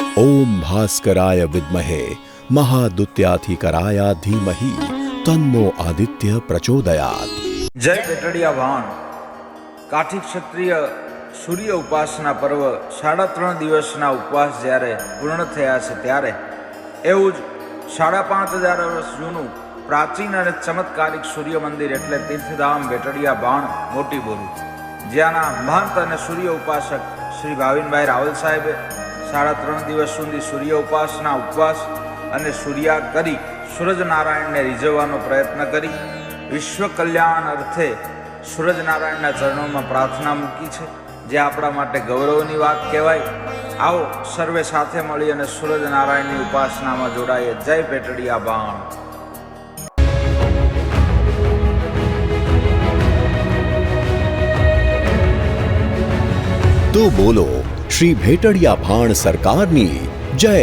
ઓમ ભાસ્કરાય વિદ્મહે મહાદુત્યાધિકરાયા ધીમહિ તન્નો આદિત્ય પ્રચોદયાત જય બેટડિયા વાણ કાઠી ક્ષત્રિય સૂર્ય ઉપાસના પર્વ સાડા ત્રણ દિવસના ઉપવાસ જ્યારે પૂર્ણ થયા છે ત્યારે એવું જ સાડા પાંચ હજાર વર્ષ જૂનું પ્રાચીન અને ચમત્કારિક સૂર્ય મંદિર એટલે તીર્થધામ બેટડિયા બાણ મોટી બોરી જ્યાંના મહંત અને સૂર્ય ઉપાસક શ્રી ભાવિનભાઈ રાવલ સાહેબે સાડા ત્રણ દિવસ સુધી સૂર્ય ઉપાસના ઉપવાસ અને સૂર્યા કરી સૂરજનારાયણને રીઝવવાનો પ્રયત્ન કરી. વિશ્વ કલ્યાણ અર્થે સૂરજનારાયણના ચરણોમાં પ્રાર્થના મૂકી છે. જે આપણા માટે ગૌરવની વાત કહેવાય. આવો સર્વે સાથે મળી અને સૂરજનારાયણની ઉપાસનામાં જોડાઈએ. જય પેટડિયા બાણ. તો બોલો. શ્રી ભેટડિયા ભાણ સરકારની જય